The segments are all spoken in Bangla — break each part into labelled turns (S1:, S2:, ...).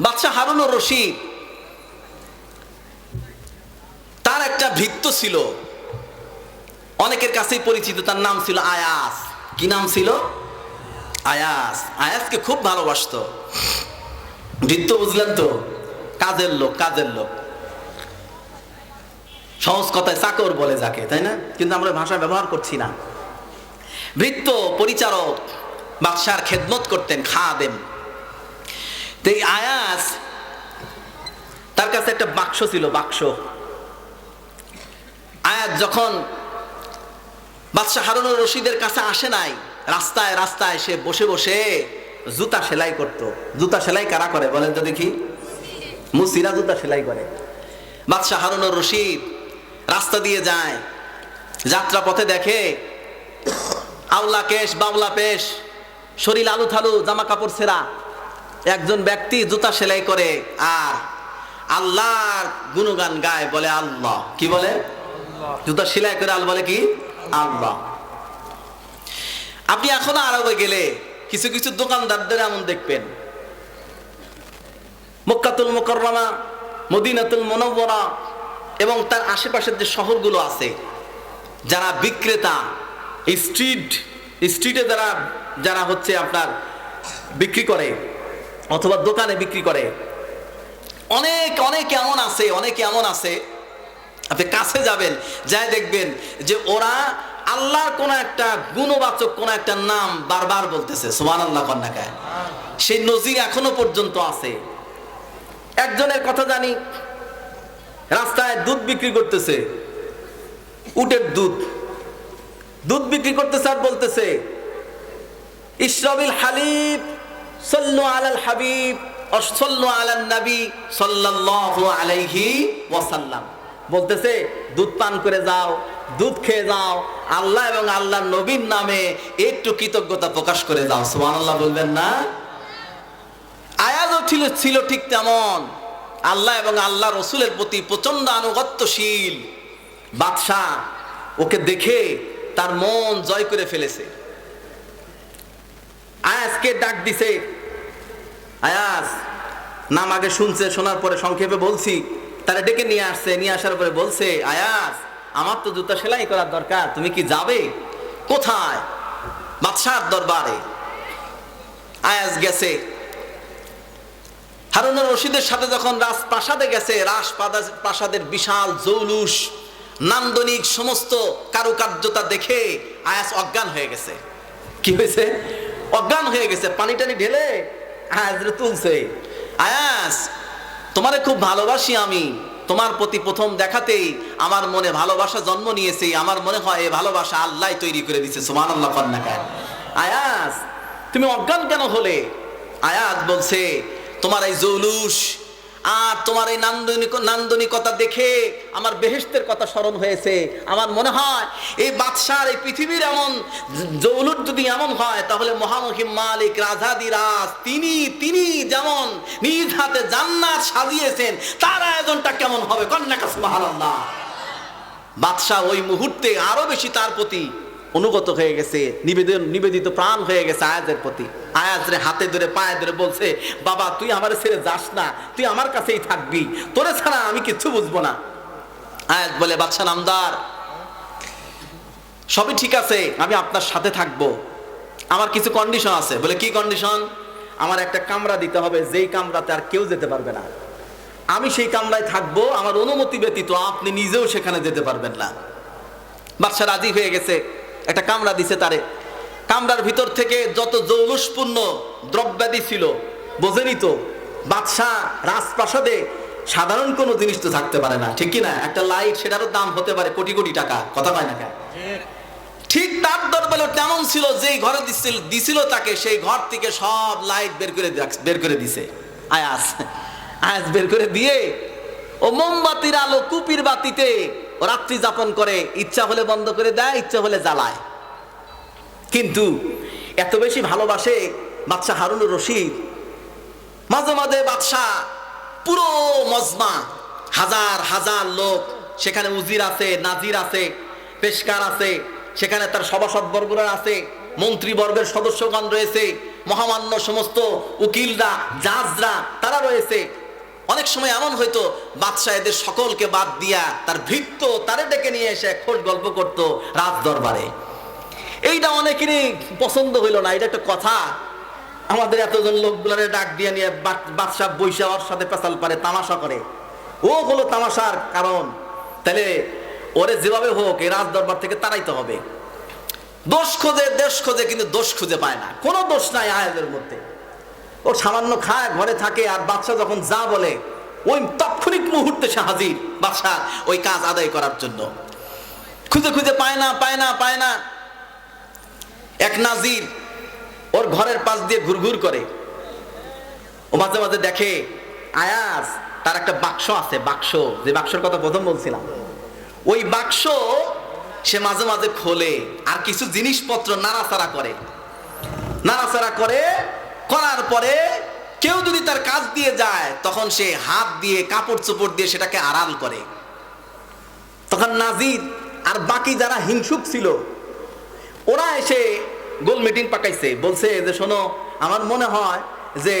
S1: বাদশাহ হারুনুর রশিদ। তার একটা ভৃত্য ছিল। অনেকের কাছেই পরিচিত, তার নাম ছিল আয়াস। কি নাম ছিল? আয়াস। আয়াসকে খুব ভালোবাসতো। ভৃত্য বুঝলেন তো? কাজের লোক কাজের লোক। সহজ কথায় চাকর বলে যাকে, তাই না? কিন্তু আমরা ভাষা ব্যবহার করছি না। ভৃত্য পরিচারক, বাদশার খেদমত করতেন খাদেম। এই আয়াস, তার কাছে একটা বাক্স ছিল, বাক্স। আয়াত যখন বাদশাহ হারুনুর রশিদের কাছে আসে নাই, রাস্তায় রাস্তায় সে বসে বসে জুতা সেলাই করত। জুতা সেলাই কারা করে বলেন তো দেখি? মুসিরা জুতা সেলাই করে। বাদশাহ হারুনুর রশিদ রাস্তা দিয়ে যায় যাত্রা পথে দেখে আউলা কেশ, বাউলা পেশ, শরীর আলু থালু জামা কাপড় ছেঁড়া। একজন ব্যক্তি জুতা সেলাই করে আর আল্লাহর গুণগান গায় বলে আল্লাহ। কি বলে? জুতা সেলাই করে আল বলে কি? আল্লাহ। আপনি এখনও আরবে গেলে কিছু কিছু দোকানদারদের এমন দেখবেন। মক্কাতুল মুকররমা, মদিনাতুল মনোবরা এবং তার আশেপাশের যে শহরগুলো আছে, যারা বিক্রেতা স্ট্রিট স্ট্রিটে যারা যারা হচ্ছে আপনার বিক্রি করে অথবা দোকানে বিক্রি করে। অনেক অনেক এমন আছে, অনেক এমন আছে। আপনি কাছে যাবেন যাই দেখবেন যে ওরা আল্লাহর কোন একটা গুণবাচক, কোন একটা নাম বারবার বলতেছে সোমান আল্লাহ কন্যাকায়। সেই নজির এখনও পর্যন্ত আছে। একজনের কথা জানি, রাস্তায় দুধ বিক্রি করতেছে, উটের দুধ। দুধ বিক্রি করতেছে আর বলতেছে ইসরাবিল হালিব সল্লু আলাল হাবিব অসল্লু আলাল নবী আলাইহি বলতেছে, দুধ পান করে যাও, দুধ খেয়ে যাও, আল্লাহ এবং আল্লাহর নবীর নামে একটু কৃতজ্ঞতা প্রকাশ করে যাও। সুবহানাল্লাহ বলবেন না? আয়াজও ছিল ছিল ঠিক তেমন। আল্লাহ এবং আল্লাহ রসুলের প্রতি প্রচণ্ড আনুগত্যশীল। বাদশাহ ওকে দেখে তার মন জয় করে ফেলেছে। আয়াসকে ডাক দিছে আয়াস, নাম আগে শুনছে, শোনার পরে সংক্ষেপে বলছি। তারা ডেকে নিয়ে আসছে, নিয়ে আসার পরে বলছে, আয়াস, আমার তো জুতা সেলাই করার দরকার, তুমি কি যাবে? কোথায়? বাদশার দরবারে। আয়াস গেছে। হারুনুর রশিদের সাথে যখন রাজ প্রাসাদে গেছে রাজ প্রাসাদের বিশাল জৌলুস, নান্দনিক সমস্ত কারুকার্যতা দেখে আয়াস অজ্ঞান হয়ে গেছে। কি হয়েছে? অজ্ঞান হয়ে গেছে, পানি টানি ঢেলে আয়াস তুলছে। আয়াস, তোমারে খুব ভালোবাসি আমি। তোমার প্রতি প্রথম দেখাতেই আমার মনে ভালোবাসা জন্ম নিয়েছে, আমার মনে হয় এই ভালোবাসা আল্লাহ তৈরি করে দিছে সুমান আল্লাহ আয়াস, তুমি অজ্ঞান কেন হলে? আয়াত বলছে, তোমার এই জৌলুস আর তোমার এই নান্দনিক, নান্দনিকতা দেখে আমার বেহেস্তের কথা স্মরণ হয়েছে। আমার মনে হয় এই বাদশার এই পৃথিবীর এমন জৌলুট যদি এমন হয়, তাহলে মহামহিম মালিক রাজাদিরাজ তিনি তিনি যেমন নিজ হাতে জান্নাত সাজিয়েছেন, তার আয়োজনটা কেমন হবে? কন্যাকা সুবহানাল্লাহ। বাদশাহ ওই মুহূর্তে আরও বেশি তার প্রতি অনুগত হয়ে গেছে, নিবেদন, নিবেদিত প্রাণ হয়ে গেছে আয়াজের প্রতি। আয়াজরে হাতে ধরে, পায়ে ধরে বলছে, বাবা, তুই আমার ছেড়ে যাস না, তুই আমার কাছেই থাকবি। তোরে ছাড়া আমি কিচ্ছু বুঝব না। আয়াজ বলে বাদশাহ নামদার, সবই ঠিক আছে, আমি আপনার সাথে থাকব। আমার কিছু কন্ডিশন আছে। বলে, কি কন্ডিশন আমার একটা কামরা দিতে হবে, যেই কামরাতে আর কেউ যেতে পারবে না। আমি সেই কামরায় থাকব, আমার অনুমতি ব্যতীত আপনি নিজেও সেখানে যেতে পারবেন না। বাদশাহ রাজি হয়ে গেছে। একটা কামরা দিছে তারে। কামরার ভিতর থেকে যত জৌলুসপূর্ণ দ্রব্যাদি ছিল, বোঝেনি তো? বাদশাহ রাজপ্রাসাদে সাধারণ কোনো জিনিস তো থাকতে পারে না, ঠিক কি না? একটা লাইট, সেটারও দাম হতে পারে কোটি কোটি টাকা, কথা পায় না কেন? ঠিক তার দরবারে তেমন ছিল, যেই ঘরে দিছিল দিছিল তাকে, সেই ঘর থেকে সব লাইট বের করে বের করে দিছে। আয়াস আয়াস বের করে দিয়ে, ও মোমবাতির আলো কুপির বাতিতে রাত্রি যাপন করে, ইচ্ছা হলে বন্ধ করে দেয়, ইচ্ছা হলে জ্বালায়। কিন্তু এত বেশি ভালোবাসে বাদশাহ হারুনুর রশিদ। মাঝে মাঝে বাদশাহ পুরো মজমা, হাজার হাজার লোক, সেখানে উজির আছে, নাজির আছে, পেশকার আছে, সেখানে তার সভাসদ বর্গরা আছে, মন্ত্রীবর্গের সদস্যগণ রয়েছে, মহামান্য সমস্ত উকিলরা, জাজরা, তারা রয়েছে। অনেক সময় এমন হয়তো বাদশাহ এদের সকলকে বাদ দিয়া তার ভৃত্য তারে ডেকে নিয়ে এসে খোঁজ গল্প করত রাজ দরবারে। এইটা অনেকেরই পছন্দ হইল না, এটা একটা কথা। আমাদের এতজন লোকগুলারে ডাক দিয়ে নিয়ে বাদ- বাদশাহ বৈশা ওর সাথে পেশাল পারে, তামাশা করে। ও হলো তামাশার কারণ। তাহলে ওরে যেভাবে হোক এই রাজ দরবার থেকে তাড়াইতে হবে। দোষ খোঁজে, দেশ খোঁজে, কিন্তু দোষ খুঁজে পায় না। কোনো দোষ নাই আয়াদের মধ্যে। ও সামান্য খায়, ঘরে থাকে আর বাচ্চা যখন যা বলে, ওই তাৎক্ষণিক মুহূর্তে সে হাজির ওই কাজ আদায় করার জন্য। খুঁজে খুঁজে পায় না পায় না পায় না। এক নাজির ওর ঘরের পাশ দিয়ে ঘুরঘুর করে। ও মাঝে মাঝে দেখে আয়াস তার একটা বাক্স আছে, বাক্স, যে বাক্সর কথা প্রথম বলছিলাম। ওই বাক্স সে মাঝে মাঝে খোলে, আর কিছু জিনিসপত্র নাড়াচাড়া করে। নাড়াচাড়া করে করার পরে কেউ যদি তার কাজ দিয়ে যায়, তখন সে হাত দিয়ে, কাপড় চোপড় দিয়ে সেটাকে আড়াল করে। তখন নাজির আর বাকি যারা হিংসুক ছিল, ওরা এসে গোল মিটিং পাকাইছে। বলছে যে, শোনো, আমার মনে হয় যে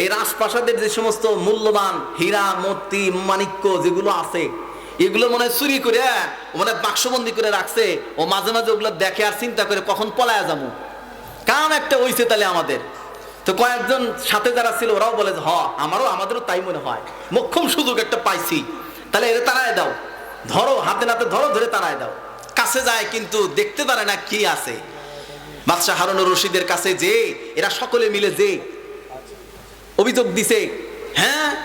S1: এই রাজপ্রাসাদের যে সমস্ত মূল্যবান হীরা, মূর্তি, মাণিক্য যেগুলো আছে, এগুলো মনে হয় চুরি করে মানে বাক্সবন্দি করে রাখছে। ও মাঝে মাঝে ওগুলো দেখে আর চিন্তা করে কখন পলায়া যাব। কাম একটা হইছে তাহলে আমাদের। তো কয়েকজন সাথে যারা ছিল, ওরাও বলে যে হ আমারও, আমাদেরও তাই মনে হয়। মোক্ষম সুযোগ একটা পাইছি। তাহলে এদের তারায় দাও। ধরো, হাতে নাতে ধরো, ধরে তারায় দাও। কাছে যায় কিন্তু দেখতে পারে না কি আছে। বাদশাহ হারুনুর রশিদের কাছে যে, এরা সকলে মিলে যে, অভিযোগ দিছে হ্যাঁ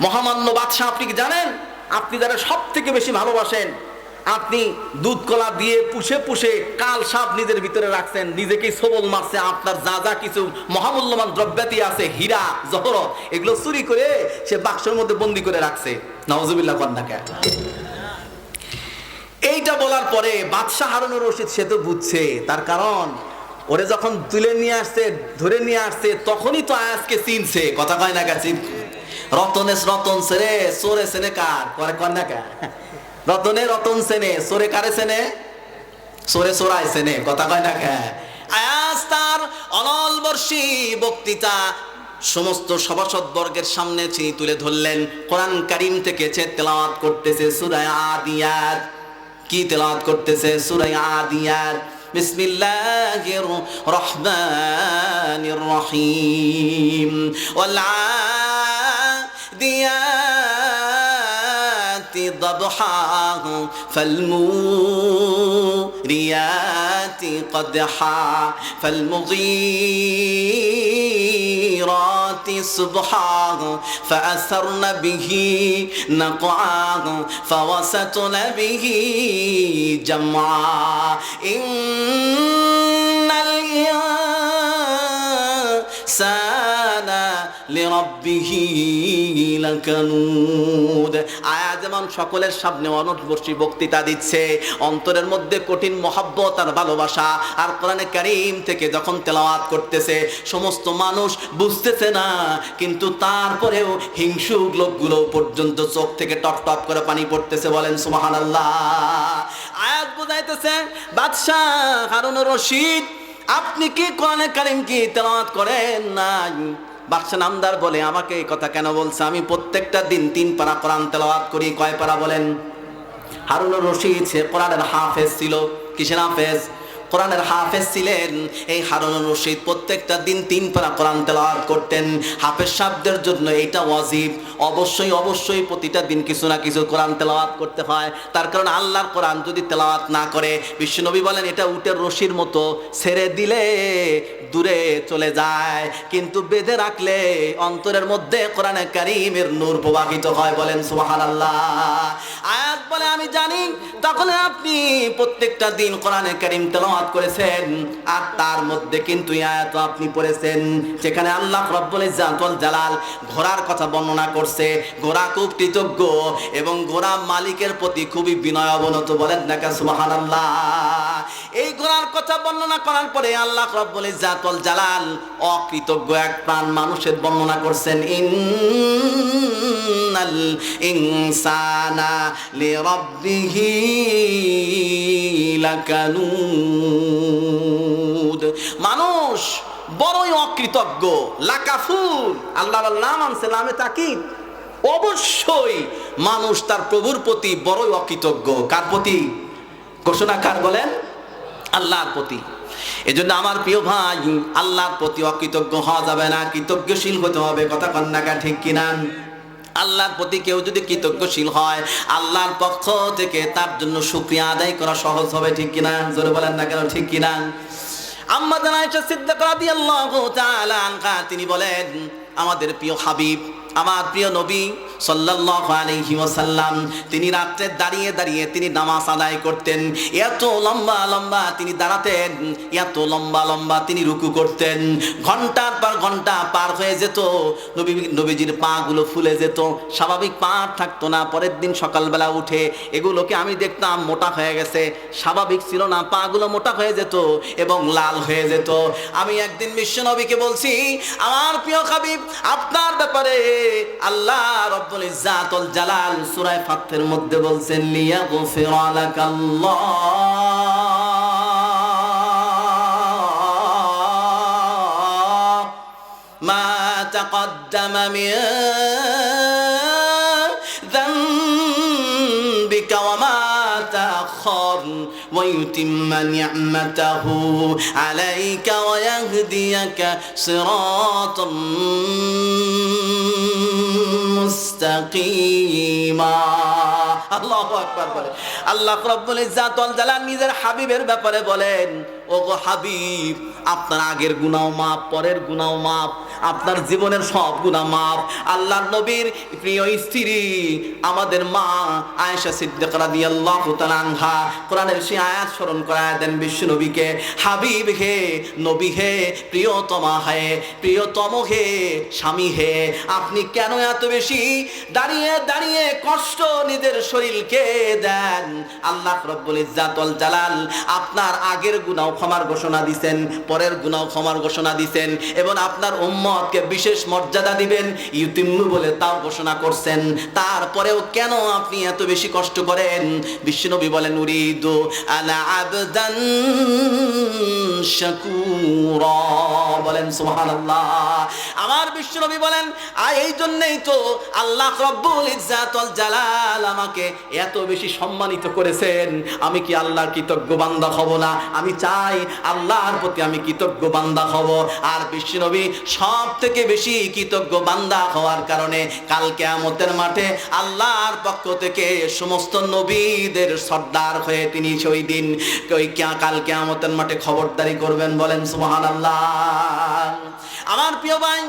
S1: মহামান্য বাদশাহ, আপনি কি জানেন? আপনি যারা সব থেকে বেশি ভালোবাসেন আপনি দুধ কলা দিয়ে পুষে পুষে কাল সাপ নিজের ভিতরে রাখছেন, নিজেকেই সবল মারছে, আপনার যা যা কিছু মহামূল্যবান দ্রব্যাতি আছে, হীরা, জহরত, এগুলো চুরি করে সে বাক্সের মধ্যে বন্দি করে রাখছে। নওয়াজুবিল্লাহ কন্যাকে এইটা বলার পরে বাদশাহ হারুনুর রশিদ সে তো বুঝছে, তার কারণ ওরে যখন তুলে নিয়ে আসছে, ধরে নিয়ে আসছে, তখনই তো আয়াজকে চিনছে। কথা কয় না গেছি রতনে রতন সেরে, সোরে সেনে কার? করে কন্যা রতনে রতন সেনে সোরে কারে সেনে সোরে সোরায় সেনে কথা কয় না কা আয়াজ তার অনল বর্ষী বক্তৃতা সমস্ত সভাসদ বর্গের সামনে তিনি তুলে ধরলেন কোরআন কারিম থেকে সে তেলাওয়াত করতেছে সুরায় আদিয়াত কি তেলাওয়াত করতেছে সুরায় আদিয়াত বিসমিল্লাহির রহমানির রহিম ওয়াল আদিয়াত ضبحا فالموريات قدحا فالمغيرات صبحا فأثرن به نقعا فوسطن به جمعا. إن الإنسان আয়া যেমন সকলের সামনে বক্তৃতা দিচ্ছে, অন্তরের মধ্যে কঠিন মহাব্বত আর ভালোবাসা, আর কোরআনে কারিম থেকে যখন তেলাওয়াত করতেছে, সমস্ত মানুষ বুঝতেছে না, কিন্তু তারপরেও হিংসুক লোকগুলো পর্যন্ত চোখ থেকে টপ টপ করে পানি পড়তেছে, বলেন সুবহানাল্লাহ। আয়াত বুঝাইতেছে, বাদশাহ হারুন রশিদ, আপনি কি কোরআনে কারিম কি তেলাওয়াত করেন নাই? বাদশা নামদার বলে, আমাকে এই কথা কেন বলছে? আমি প্রত্যেকটা দিন তিন পারা কোরআন তেলাওয়াত করি, কয় পারা বলেন? হারুনুর রশিদ, সে কোরআনের হাফেজ ছিল। কিসের হাফেজ? কোরআনের হাফেজ ছিলেন। এই হারুনুর রশিদ প্রত্যেকটা দিন তিন পারা কোরআন তেলাওয়াত করতেন। হাফেজ সাহেবদের জন্য এটা ওয়াজিব। অবশ্যই অবশ্যই প্রতিটা দিন কিছু না কিছু কোরআন তেলাওয়াত করতে হয়। তার কারণ আল্লাহর কোরআন যদি তেলাওয়াত না করে বিশ্বনবী বলেন, এটা উটের রশির মতো ছেড়ে দিলে দূরে চলে যায়। কিন্তু বেঁধে রাখলে অন্তরের মধ্যে কোরআনে কারিমের নূর প্রবাহিত হয়। বলেন, সুবহানাল্লাহ। আয়াত বলে, আমি জানি। তখন আপনি প্রত্যেকটা দিন কোরআনে কারিম তেলাওয়াত করেছেন, আর তার মধ্যে কিন্তু আয়াত আপনি পড়েছেন, যেখানে আল্লাহ রব্বুল ইজ্জাতুল জালাল ঘোড়ার কথা বর্ণনা করছে, ঘোড়া খুব কৃতজ্ঞ এবং ঘোড়া মালিকের প্রতি খুবই বিনয় অবনত বলেন না সুবহানাল্লাহ। এই ঘোড়ার কথা বর্ণনা করার পরে আল্লাহ রব্বুল ইজ্জাতুল জালাল অকৃতজ্ঞ এক প্রাণ মানুষের বর্ণনা করছেন, ইন্নাল ইনসানা লিরাব্বিহি লাকানুদ। মানুষ বড়ই অকৃতজ্ঞ, লাকাফুর। আল্লাহ নাম আনছে নামে তাকিদ। অবশ্যই মানুষ তার প্রভুর প্রতি বড়ই অকৃতজ্ঞ। কার প্রতি? ঘোষণা কার বলেন আল্লাহর প্রতি। এজন্য আমার প্রিয় ভাই, আল্লাহর প্রতি অকৃতজ্ঞ হওয়া যাবে না, কৃতজ্ঞশীল হতে হবে, কথা কন্যাকা ঠিক কিনা? আল্লাহর প্রতি কেউ যদি কৃতজ্ঞশীল হয়, আল্লাহর পক্ষ থেকে তার জন্য শুক্রিয়া আদায় করা সহজ হবে, ঠিক কিনা? জোরে বলেন না কেন, ঠিক কিনা? আম্মা জান আয়েশা সিদ্দিকা তিনি বলেন, আমাদের প্রিয় হাবিব, আমার প্রিয় নবী সাল্লাল্লাহু আলাইহি ওয়াসাল্লাম, তিনি রাত্রে দাঁড়িয়ে দাঁড়িয়ে তিনি নামাজ আদায় করতেন। এত লম্বা লম্বা তিনি দাঁড়াতেন, এত লম্বা লম্বা তিনি রুকু করতেন। ঘণ্টার পর ঘণ্টা পার হয়ে যেত, নবী নবীজির পা গুলো ফুলে যেত, স্বাভাবিক পা থাকতো না, পরের দিন সকালবেলা উঠে এগুলোকে আমি দেখতাম মোটা হয়ে গেছে, স্বাভাবিক ছিল না পা গুলো মোটা হয়ে যেত এবং লাল হয়ে যেত। আমি একদিন বিশ্ব নবীকে বলছি, আমার প্রিয় হাবিব, আপনার ব্যাপারে আল্লাহ রব্বুল জালাল সূরা ফাতহের মধ্যে বলছেন লিয়াগফিরা লাকাল্লাহ মা তাকদ্দাম মিন تأخر ويتم نعمته عليك ويهديك صراطا মুস্তাকিমা আল্লাহু আকবার বলে আল্লাহ রাব্বুল ইজ্জাত ওয়াল জালাল নিজের হাবিবের ব্যাপারে বলেন ও গো হাবিব আপনার আগের গুনাহ মাপ পরের গুনাহ মাপ আপনার জীবনের সব গুনাহ মাপ আল্লাহর নবীর প্রিয় স্ত্রী, আমাদের মা আয়েশা সিদ্দিকা রাদিয়াল্লাহু তাআলা আনহা, কোরআনের সেই আয়াত স্মরণ করায় দেন বিশ্ব নবীকে। হাবিব হে নবী হে, প্রিয়তমা হে, প্রিয়তম হে, স্বামী হে, আপনি কেন এত বেশি দাঁড়িয়ে দাঁড়িয়ে কষ্ট নিজের শরীরকে দেন? আল্লাহ রব্বুল ইজ্জাতুল জালাল আপনার আগের গুনাহ ক্ষমার ঘোষণা দিবেন পরের গুনাহ ক্ষমার ঘোষণা দিবেন এবং আপনার উম্মতকে বিশেষ মর্যাদা দিবেন। ইউতিম্মু বলে তাও ঘোষণা করছেন। তারপরেও কেন আপনি এত বেশি কষ্ট করেন? বিশ্বনবী বলেন, উরিদু আলা আবদান শাকুরা। বলেন, সুবহানাল্লাহ। আমার বিশ্বনবী বলেন আর এই জন্যই তো আল্লাহ রব্বুল ইজ্জাতুল জালাল আমাকে এত বেশি সম্মানিত করেছেন। আমি কি আল্লাহর কৃতজ্ঞ বান্দা হব না? আমি চাই আল্লাহর প্রতি আমি কৃতজ্ঞ বান্দা হব। আর বিশ্বনবী সব থেকে বেশি কৃতজ্ঞ বান্দা হওয়ার কারণে কাল কেয়ামতের মাঠে আল্লাহর পক্ষ থেকে সমস্ত নবীদের সর্দার হয়ে তিনি সেই দিন ওই কে- কাল কেয়ামতের মাঠে খবরদারি করবেন বলেন, সুবহানাল্লাহ। আমার প্রিয় ভাই,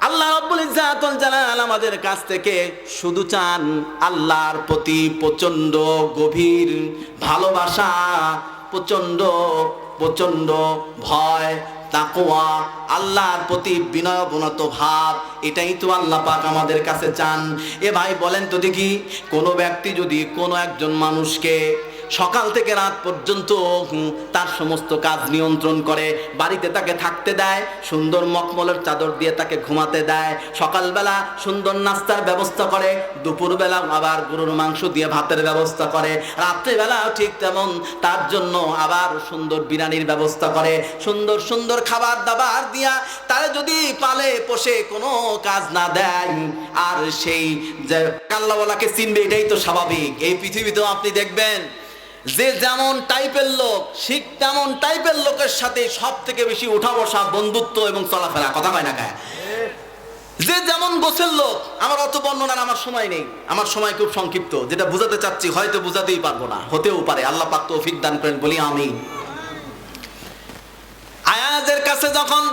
S1: আল্লাহ রব্বুল ইজ্জাতুল জালাল আমাদের কাছ থেকে শুধু চান আল্লাহর প্রতি প্রচণ্ড গভীর ভালোবাসা প্রচণ্ড প্রচণ্ড ভয় তাকওয়া, আল্লাহর প্রতি বিনয়বনত ভাব, এটাই তো আল্লাহ পাক আমাদের কাছে চান। এ ভাই বলেন তো দেখি, কোনো ব্যক্তি যদি কোনো একজন মানুষকে সকাল থেকে রাত পর্যন্ত তার সমস্ত কাজ নিয়ন্ত্রণ করে, বাড়িতে তাকে থাকতে দেয়, সুন্দর মকমলের চাদর দিয়ে তাকে ঘুমাতে দেয়, সকালবেলা সুন্দর নাস্তার ব্যবস্থা করে, দুপুরবেলা আবার গরুর মাংস দিয়ে ভাতের ব্যবস্থা করে, রাত্রেবেলা ঠিক তেমন তার জন্য আবার সুন্দর বিরিয়ানির ব্যবস্থা করে, সুন্দর সুন্দর খাবার দাবার দিয়া তারা যদি পালে পোষে কোনো কাজ না দেয়, আর সেই যে কাল্লাওয়ালাকে চিনবে, এটাই তো স্বাভাবিক। এই পৃথিবীতেও আপনি দেখবেন যে যেমন টাইপের লোক, ঠিক তেমন টাইপের লোকের সাথে সব থেকে বেশি উঠা বসা, বন্ধুত্ব এবং চলাফেরা, কথা হয় না গায়ে? যে যেমন গোছের লোক, আমার অত বর্ণনার আমার সময় নেই। আমার সময় খুব সংক্ষিপ্ত। যেটা বুঝাতে চাচ্ছি, হয়তো বুঝাতেই পারব না। হতেও পারে। আল্লাহ পাক তৌফিক দান করেন, বলি আমি আয়াজের কাছে যখন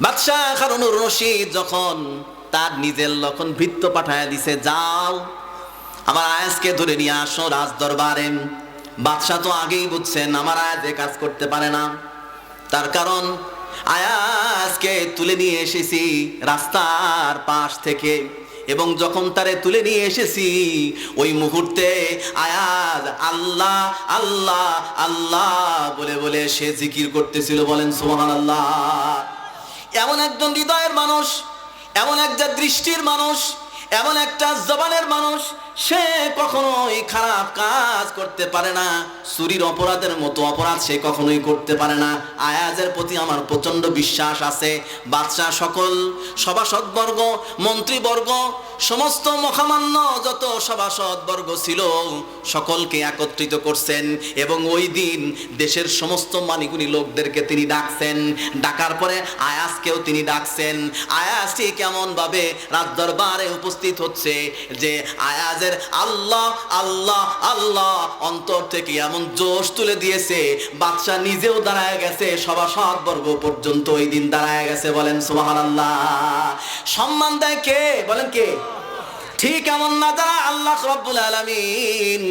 S1: বাদশাহ হারুনুর রশিদ যখন তার নিজের লখন ভিত্ত পাঠায় দিছে, যাও। আমার আয়াজকে ধরে নিয়ে আসো রাজ দরবারে বাদশাহ তো আগেই বুঝছেন আমার আয়াজে কাজ করতে পারে না। তার কারণ, আয়াজকে তুলে নিয়ে এসেছি রাস্তার পাশ থেকে। এবং যখন তারে তুলে নিয়ে এসেছি, ওই মুহূর্তে আয়াজ আল্লাহ আল্লাহ আল্লাহ বলে বলে সে জিকির করতেছিল, বলেন সুবহান আল্লাহ এমন একজন হৃদয়ের মানুষ, এমন একটা দৃষ্টির মানুষ, এমন একটা জবানের মানুষ সে কখনোই খারাপ কাজ করতে পারে না। চুরির অপরাধের মতো অপরাধ সে কখনোই করতে পারে না। আয়াজের প্রতি আমার প্রচণ্ড বিশ্বাস আছে। বাদশাহ সকল সভাসদবর্গ, মন্ত্রীবর্গ, সমস্ত মহামান্য যত সভাসদবর্গ ছিল, সকলকে একত্রিত করছেন এবং ওই দিন দেশের সমস্ত মানিগুনি লোকদেরকে তিনি ডাকছেন। ডাকার পরে আয়াসকেও তিনি ডাকছেন। আয়াসটি কেমন ভাবে রাত দরবারে উপস্থিত হচ্ছে যে আয়াজের আল্লাহ আল্লাহ আল্লাহ অন্তর থেকে এমন জোশ তুলে দিয়েছে, বাদশাহ নিজেও দাঁড়ায় গেছে সভাসদ বর্গ পর্যন্ত ওই দিন দাঁড়ায় গেছে, বলেন সোহান আল্লাহ সম্মান দেয় কে? বলেন কে? ঠিক এমন না যারা আল্লাহ রব্বুল আলামিন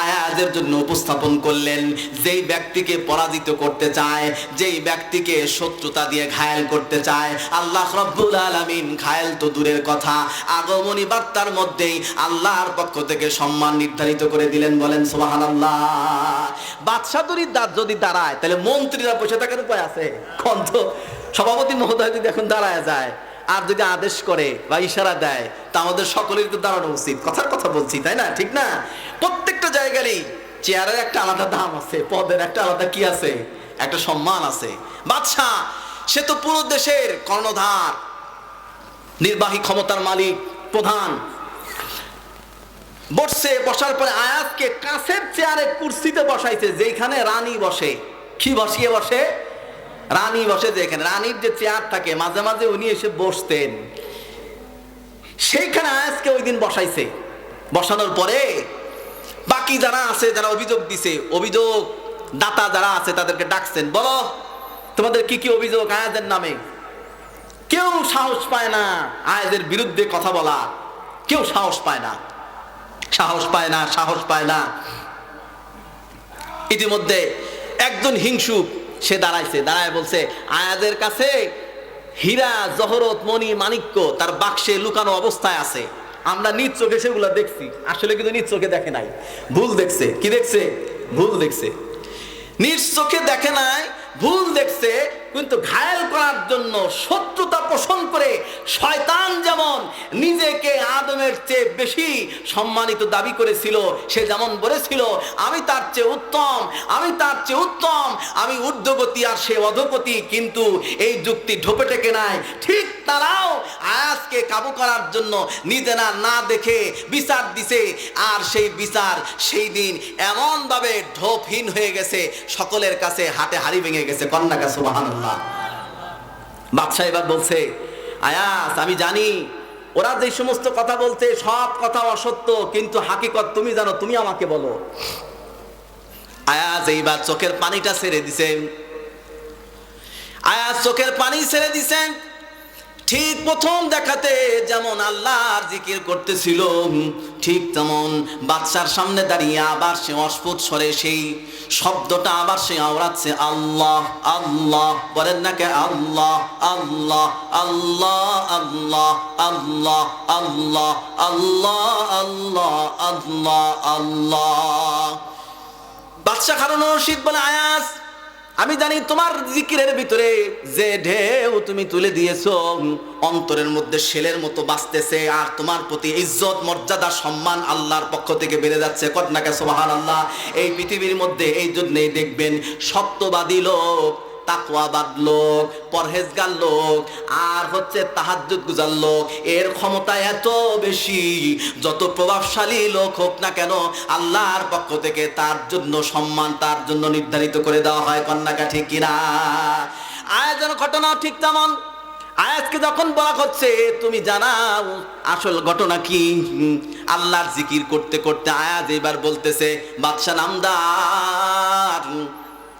S1: আয়াতের জন্য উপস্থাপন করলেন। যেই ব্যক্তিকে পরাজিত করতে চায়, যেই ব্যক্তিকে শত্রুতা দিয়ে ঘায়েল করতে চায়, আল্লাহ রব্বুল আলামিন ঘায়েল তো দূরের কথা। আগমনী বার্তার মধ্যেই আল্লাহর পক্ষ থেকে সম্মান নির্ধারিত করে দিলেন, বলেন সুবহানাল্লাহ। বাদশাদুরির দাঁত যদি দাঁড়ায়, তাহলে মন্ত্রীরা বসে থাকার উপায় আছে। কন্ত সভাপতি মহোদয় যদি এখন দাঁড়ায় যায় আর যদি আদেশ করে বা ইশারা দেয়, তা আমাদের সকলের তো দাঁড়ানো উচিত। কথার কথা বলছি, তাই না? ঠিক না? প্রত্যেকটা জায়গারই চেয়ারের একটা আলাদা দাম আছে, পদের একটা আলাদা কি আছে? একটা সম্মান আছে। বাদশাহ, সে তো পুরো দেশের কর্ণধার, নির্বাহী ক্ষমতার মালিক, প্রধান। বসছে, বসার পরে আয়াতকে কাছের চেয়ারে কুর্সিতে বসাইছে যেখানে রানী বসে। কি বসিয়ে বসে? রানী বসে যেখানে রানীর যে চেয়ার থাকে, মাঝে মাঝে উনি এসে বসতেন। সেইখানে আয়াজকে ওই দিন বসাইছে। বসানোর পরে বাকি যারা আছে, যারা অভিযোগ দিছে, অভিযোগ দাতা যারা আছে, তাদেরকে ডাকছেন, বলো, তোমাদের কি কি অভিযোগ আয়াজের নামে? কেউ সাহস পায় না আয়াজের বিরুদ্ধে কথা বলা। কেউ সাহস পায় না। সাহস পায় না, সাহস পায় না। ইতিমধ্যে একজন হিংসুক সে দাঁড়াইছে, দাঁড়ায় বলছে, আয়াদের কাছে হীরা, জহরত, মণি, মাণিক্য, তার বাক্সে লুকানো অবস্থায় আছে। আমরা নিজ চোখে সেগুলো দেখছি, আসলে কিন্তু নিজ চোখে দেখে নাই। ভুল দেখছে, কি দেখছে? ভুল দেখছে। নিজ চোখে দেখে নাই, ভুল দেখছে কিন্তু ঘায়েল করার জন্য শত্রুতা পোষণ করে শয়তান যেমন নিজেকে আদমের চেয়ে বেশি সম্মানিত দাবি করেছিল, সে যেমন বলেছিল, আমি তার চেয়ে উত্তম, আমি তার চেয়ে উত্তম, আমি ঊর্ধ্বগতি আর সে অধগতি, কিন্তু এই যুক্তি ঢোপে টেকে নাই। ঠিক তারাও আয়াসকে কাবু করার জন্য নিজেরা না দেখে বিচার দিছে, আর সেই বিচার সেই দিন এমনভাবে ঢোপহীন হয়ে গেছে, সকলের কাছে হাতে হাড়ি ভেঙে গেছে কন্যাকা সুবহানাল্লাহ বাদশাহ এবার বলছে, আয়াস, আমি জানি ওরা যে সমস্ত কথা বলছে সব কথা অসত্য, কিন্তু হাকিকত তুমি জানো, তুমি আমাকে বলো। আয়াজ এইবার চোখের পানিটা ছেড়ে দিছেন আয়াজ চোখের পানি ছেড়ে দিছে। ঠিক প্রথম দেখাতে যেমন আল্লাহর জিকির করতেছিল, ঠিক তেমন বাচ্চার সামনে দাঁড়িয়ে আবার সে অস্ফুট স্বরে সেই শব্দটা আবার সে আওড়াচ্ছে, আল্লাহ আল্লাহ, বলেন না কে? আল্লাহ আল্লাহ আল্লাহ আল্লাহ আল্লাহ আল্লাহ আল্লাহ আল্লাহ আল্লাহ আল্লাহ। বাচ্চা খারুন রশিদ বলে, আয়াস আমি জানি তোমার জিকিরের ভিতরে যে ঢেউ তুমি তুলে দিয়েছ, অন্তরের মধ্যে শেলের মতো বাঁচতেছে, আর তোমার প্রতি ইজ্জত, মর্যাদা, সম্মান আল্লাহর পক্ষ থেকে বেড়ে যাচ্ছে। কটনাকে সোহান আল্লাহ এই পৃথিবীর মধ্যে এই জন্যেই দেখবেন, সত্যবাদী লোক তাকওয়াবাদ লোক, পরহেজগার লোক, আর হচ্ছে তাহাজ্জুদ গুজার লোক। এর ক্ষমতা এত বেশি, যত প্রভাবশালী লোক হোক না কেন, আল্লাহর পক্ষ থেকে তার জন্য সম্মান, তার জন্য নির্ধারিত করে দেওয়া হয়, কন্যাকা ঠিক কিনা? আয়োজন ঘটনা ঠিক তেমন। আয়াজকে যখন বলা হচ্ছে, তুমি জানাও আসল ঘটনা কি? আল্লাহর জিকির করতে করতে আয়াজ এবার বলতেছে, বাদশাহ নামদার।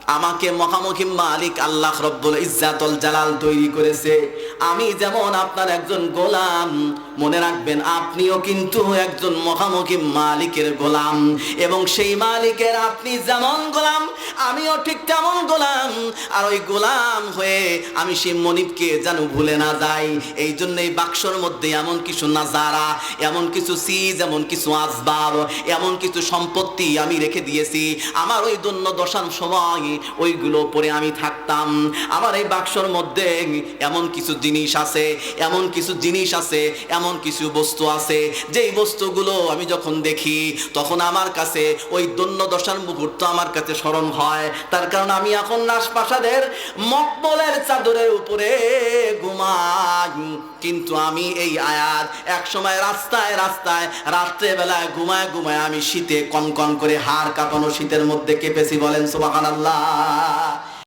S1: আমাকে মহামুখী মালিক আল্লাহ রব্বুল ইজ্জাতুল জালাল তৈরি করেছে। আমি যেমন আপনার একজন গোলাম, মনে রাখবেন আপনিও কিন্তু একজন মহামুখী মালিকের গোলাম। এবং সেই মালিকের আপনি যেমন গোলাম, আমিও ঠিক তেমন গোলাম। আর ওই গোলাম হয়ে আমি সেই মনিবকে যেন ভুলে না যাই। এই জন্য এই বাক্সর মধ্যে এমন কিছু নাজারা, এমন কিছু সিজ, এমন কিছু আসবাব, এমন কিছু সম্পত্তি আমি রেখে দিয়েছি। আমার ওই দন্য দশান সময় ওইগুলো পরে আমি থাকতাম। আমার এই বাক্সর মধ্যে এমন কিছু জিনিস আছে, এমন কিছু জিনিস আছে, এমন কিছু বস্তু আছে। যেই বস্তুগুলো আমি যখন দেখি, তখন আমার কাছে ওই দন্য দশার মুহূর্ত আমার কাছে স্মরণ হয়। তার কারণ আমি এখন রাজপ্রাসাদের মকবলের চাদরের উপরে ঘুমাই। কিন্তু আমি এই আয়াত এক সময় রাস্তায় রাস্তায় রাত্রে বেলায় ঘুমায় ঘুমায় আমি শীতে কনকন করে হাড় কাঁপানো শীতের মধ্যে কেঁপেছি বলেন সুবাহান আল্লাহ